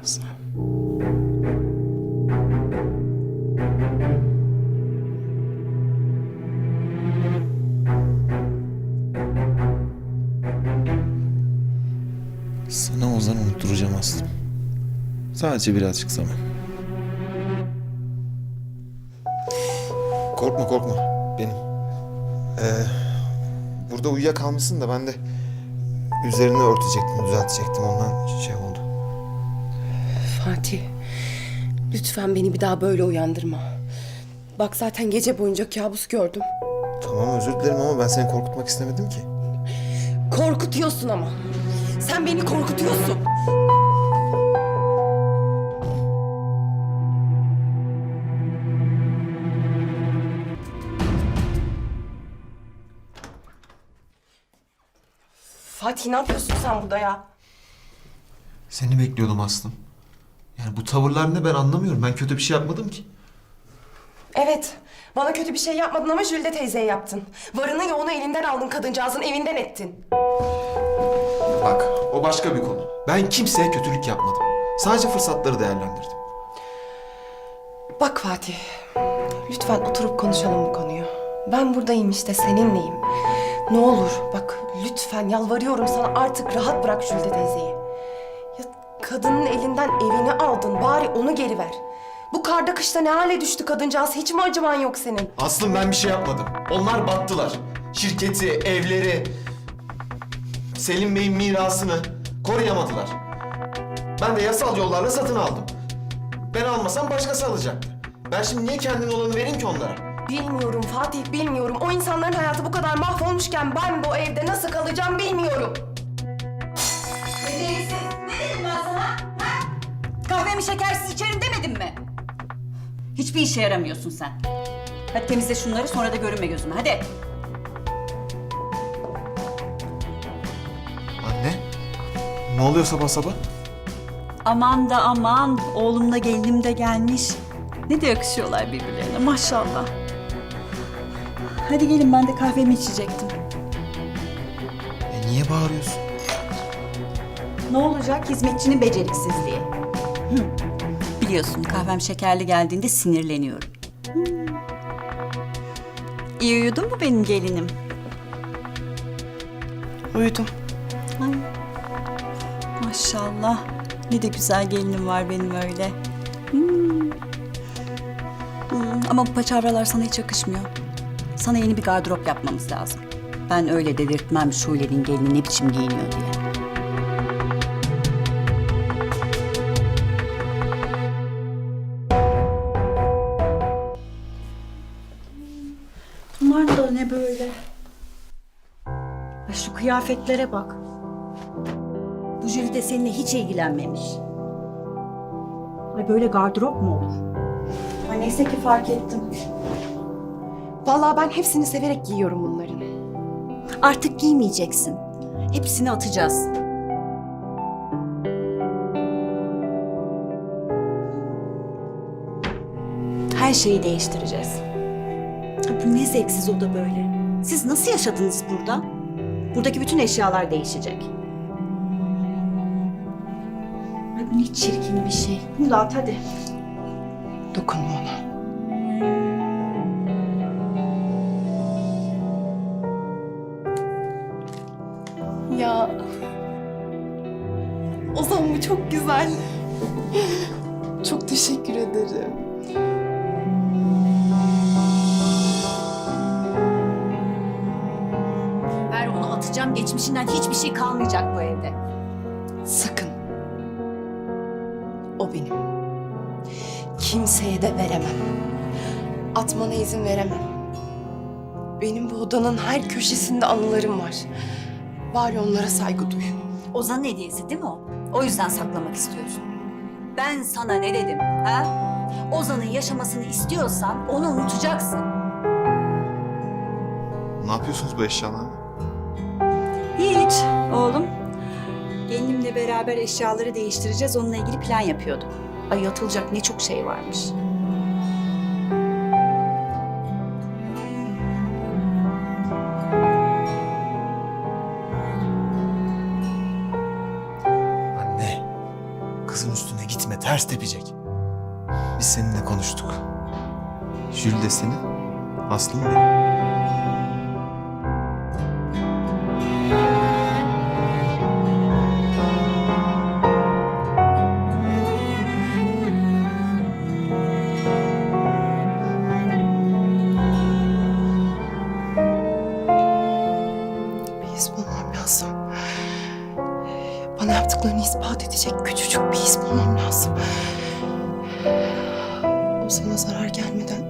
aranızda. Sana Ozan unutturacağım Aslım. Sadece birazcık zaman. Korkma korkma. Benim. Ee, burada uyuyakalmışsın da ben de üzerine örtecektim, düzeltecektim ondan şey oldu. Fatih, lütfen beni bir daha böyle uyandırma. Bak zaten gece boyunca kabus gördüm. Tamam özür dilerim ama ben seni korkutmak istemedim ki. Korkutuyorsun ama. Sen beni korkutuyorsun. Fatih ne yapıyorsun sen burada ya? Seni bekliyordum Aslım. Yani bu tavırlar ne ben anlamıyorum. Ben kötü bir şey yapmadım ki. Evet, bana kötü bir şey yapmadın ama Jülde teyzeye yaptın. Varını yoğunu elinden aldın kadıncağızın evinden ettin. Bak o başka bir konu. Ben kimseye kötülük yapmadım. Sadece fırsatları değerlendirdim. Bak Fatih, lütfen oturup konuşalım bu konuyu. Ben buradayım işte seninleyim. Ne olur bak lütfen yalvarıyorum sana artık rahat bırak Jülde teyzeyi. Kadının elinden evini aldın bari onu geri ver. Bu karda kışta ne hale düştü kadıncağız hiç mi acıman yok senin? Aslım ben bir şey yapmadım. Onlar battılar. Şirketi, evleri, Selim Bey'in mirasını koruyamadılar. Ben de yasal yollarla satın aldım. Ben almasam başkası alacaktı. Ben şimdi niye kendin olanı vereyim ki onlara? Bilmiyorum Fatih bilmiyorum. O insanların hayatı bu kadar mahvolmuşken ben bu evde nasıl kalacağım bilmiyorum. Kahvemi şekersiz içerim demedim mi? Hiçbir işe yaramıyorsun sen. Hadi temizle şunları sonra da görünme gözüme hadi. Anne, ne oluyor sabah sabah? Aman da aman oğlumla gelinim de gelmiş. Ne de yakışıyorlar birbirlerine maşallah. Hadi gelin ben de kahvemi içecektim. E niye bağırıyorsun? Ne olacak hizmetçinin beceriksizliği? Biliyorsun kahvem şekerli geldiğinde sinirleniyorum. İyi uyudun mu benim gelinim? Uyudum. Ay. Maşallah. Ne de güzel gelinim var benim öyle. Hmm. Hmm, Ama bu paçavralar sana hiç yakışmıyor. Sana yeni bir gardırop yapmamız lazım. Ben öyle dedirtmem Şule'nin gelini ne biçim giyiniyor diye. Ne böyle? Ay şu kıyafetlere bak. Bu Jülide seninle hiç ilgilenmemiş. Ay böyle gardırop mu olur? Ay neyse ki fark ettim. Vallahi ben hepsini severek giyiyorum bunların. Artık giymeyeceksin. Hepsini atacağız. Her şeyi değiştireceğiz. Ha, Bu ne zevksiz oda böyle. Siz nasıl yaşadınız burada? Buradaki bütün eşyalar değişecek. Ay bu ne çirkin bir şey. Bunu da at hadi. Dokunma ona. Ya. Ozan bu çok güzel. Çok teşekkür ederim. Atacağım. Geçmişinden hiçbir şey kalmayacak bu evde. Sakın. O benim. Kimseye de veremem. Atmana izin veremem. Benim bu odanın her köşesinde anılarım var. Bari onlara saygı duy. Ozan'ın hediyesi değil mi o? O yüzden saklamak istiyorsun. Ben sana ne dedim ha? Ozan'ın yaşamasını istiyorsan onu unutacaksın. Ne yapıyorsunuz bu eşyalarla? Oğlum. Gelinimle beraber eşyaları değiştireceğiz. Onunla ilgili plan yapıyorduk. Ay atılacak ne çok şey varmış. Anne, kızın üstüne gitme, ters tepecek. Biz seninle konuştuk. Jül de senin, Aslım benim. İspat edecek küçücük bir iz bulmam lazım. O sana zarar gelmeden